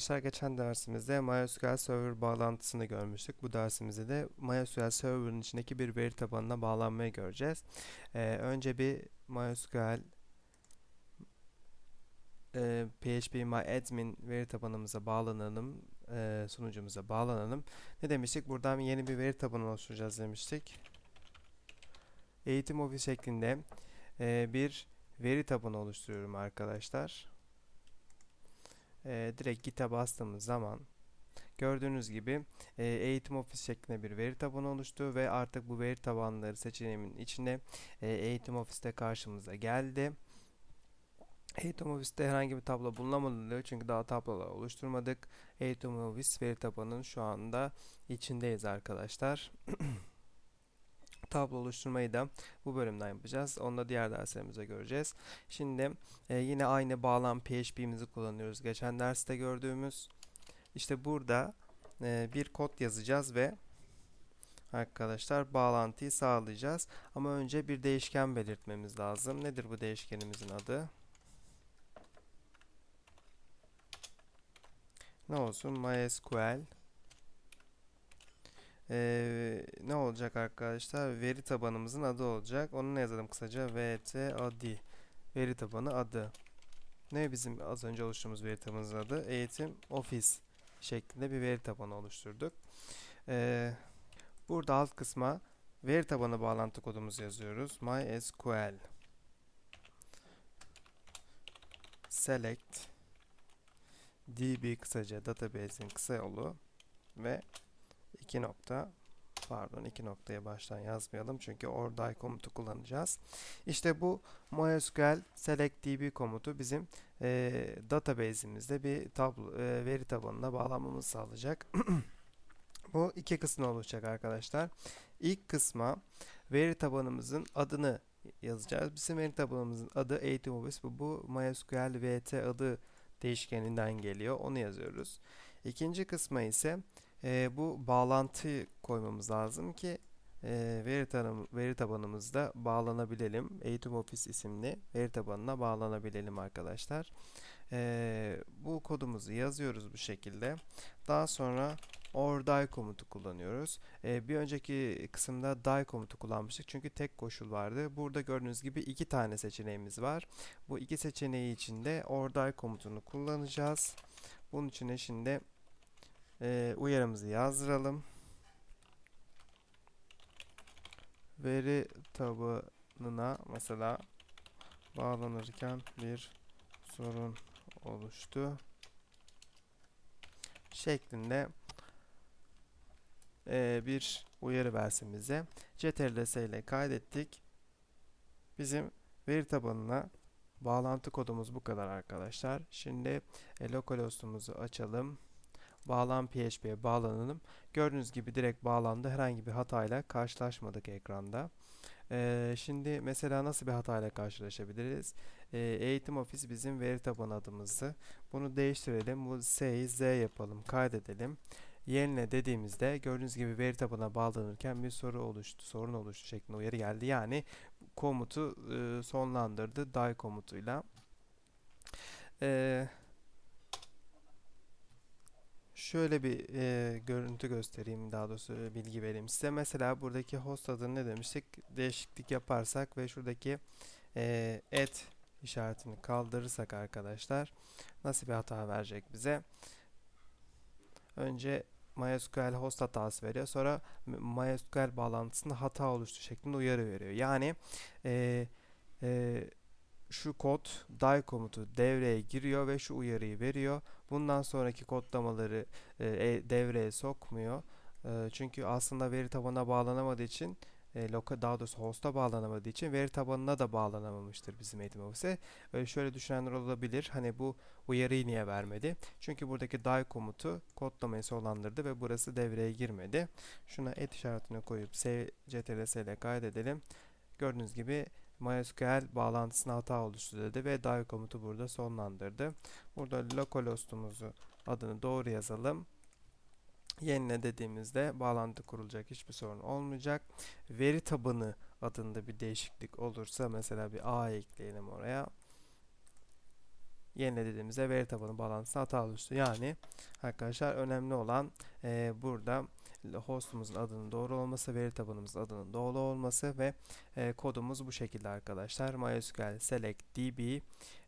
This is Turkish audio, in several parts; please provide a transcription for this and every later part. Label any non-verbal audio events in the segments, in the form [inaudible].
Arkadaşlar geçen dersimizde MySQL Server bağlantısını görmüştük. Bu dersimizde de MySQL Server'ın içindeki bir veri tabanına bağlanmayı göreceğiz. Ee, önce bir MySQL e, PHP MyAdmin veri tabanımıza bağlanalım. e, sunucumuza bağlanalım. Ne demiştik? Buradan yeni bir veri tabanı oluşturacağız demiştik. Eğitim ofis şeklinde e, bir veri tabanı oluşturuyorum arkadaşlar e, direkt Git'e bastığımız zaman gördüğünüz gibi e, eğitim ofis şeklinde bir veri tabanı oluştu ve artık bu veri tabanları seçeneğimin içinde e, eğitim ofiste karşımıza geldi. Eğitim ofiste herhangi bir tablo bulunamadı diyor çünkü daha tablolar oluşturmadık. Eğitim ofis veri tabanının şu anda içindeyiz arkadaşlar. [clears throat] tablo oluşturmayı da bu bölümden yapacağız. Onu da diğer derslerimizde göreceğiz. Şimdi e, yine aynı bağlam PHP'mizi kullanıyoruz. Geçen derste gördüğümüz. İşte burada e, bir kod yazacağız ve arkadaşlar bağlantıyı sağlayacağız. Ama önce bir değişken belirtmemiz lazım. Nedir bu değişkenimizin adı? Ne olsun? MySQL ee, ne olacak arkadaşlar? Veri tabanımızın adı olacak. Onu ne yazalım kısaca? VTAD Veri tabanı adı. Ne bizim az önce oluşturduğumuz veri tabanımızın adı? Eğitim Office şeklinde bir veri tabanı oluşturduk. Ee, burada alt kısma veri tabanı bağlantı kodumuzu yazıyoruz. MySQL select db kısaca database'in kısa yolu ve 2 nokta pardon 2 noktaya baştan yazmayalım çünkü orday komutu kullanacağız. İşte bu MySQL select db komutu bizim e, database'imizde bir tablo, e, veri tabanına bağlanmamızı sağlayacak. [clears throat] bu iki kısmı olacak arkadaşlar. İlk kısma veri tabanımızın adını yazacağız. Bizim veri tabanımızın adı eğitim. Bu, bu MySQL vt adı değişkeninden geliyor. Onu yazıyoruz. İkinci kısma ise e, bu bağlantı koymamız lazım ki e, veri, tanım, veri tabanımızda bağlanabilelim. Eğitim Ofis isimli veri tabanına bağlanabilelim arkadaşlar. E, bu kodumuzu yazıyoruz bu şekilde. Daha sonra or die komutu kullanıyoruz. E, bir önceki kısımda die komutu kullanmıştık çünkü tek koşul vardı. Burada gördüğünüz gibi iki tane seçeneğimiz var. Bu iki seçeneği içinde or die komutunu kullanacağız. Bunun için şimdi e, uyarımızı yazdıralım. Veri tabanına mesela bağlanırken bir sorun oluştu şeklinde e, bir uyarı versin bize. CTRL-S ile kaydettik. Bizim veri tabanına bağlantı kodumuz bu kadar arkadaşlar. Şimdi e, localhost'umuzu açalım bağlan PHP'ye bağlanalım. Gördüğünüz gibi direkt bağlandı. Herhangi bir hatayla karşılaşmadık ekranda. Ee, şimdi mesela nasıl bir hatayla karşılaşabiliriz? Ee, eğitim ofis bizim veri tabanı adımızı. Bunu değiştirelim. Bu S'yi Z yapalım. Kaydedelim. Yerine dediğimizde gördüğünüz gibi veri tabanına bağlanırken bir soru oluştu, sorun oluştu şeklinde uyarı geldi. Yani komutu e, sonlandırdı die komutuyla. Eee Şöyle bir e, görüntü göstereyim daha doğrusu bilgi vereyim size. Mesela buradaki host adını ne demiştik? Değişiklik yaparsak ve şuradaki et işaretini kaldırırsak arkadaşlar nasıl bir hata verecek bize? Önce MySQL host hatası veriyor. Sonra MySQL bağlantısında hata oluştu şeklinde uyarı veriyor. Yani e, e, şu kod die komutu devreye giriyor ve şu uyarıyı veriyor. Bundan sonraki kodlamaları e, e, devreye sokmuyor. E, çünkü aslında veri tabanına bağlanamadığı için e, loka, daha doğrusu host'a bağlanamadığı için veri tabanına da bağlanamamıştır bizim eğitim ofise. Öyle şöyle düşünenler olabilir. Hani bu uyarıyı niye vermedi? Çünkü buradaki die komutu kodlamayı sonlandırdı ve burası devreye girmedi. Şuna et işaretini koyup c ctrs ile kaydedelim. Gördüğünüz gibi MySQL bağlantısına hata oluştu dedi ve die komutu burada sonlandırdı. Burada localhost'umuzu adını doğru yazalım. Yenile dediğimizde bağlantı kurulacak hiçbir sorun olmayacak. Veri tabanı adında bir değişiklik olursa mesela bir A ekleyelim oraya. yenile dediğimizde veri tabanı bağlantısı hata oluştu. Yani arkadaşlar önemli olan e, burada hostumuzun adının doğru olması, veri tabanımızın adının doğru olması ve e, kodumuz bu şekilde arkadaşlar. MySQL select db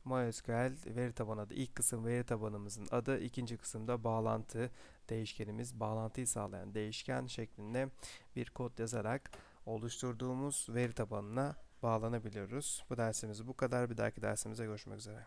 MySQL veri tabanı adı ilk kısım veri tabanımızın adı ikinci kısımda bağlantı değişkenimiz bağlantıyı sağlayan değişken şeklinde bir kod yazarak oluşturduğumuz veri tabanına bağlanabiliyoruz. Bu dersimiz bu kadar. Bir dahaki dersimizde görüşmek üzere.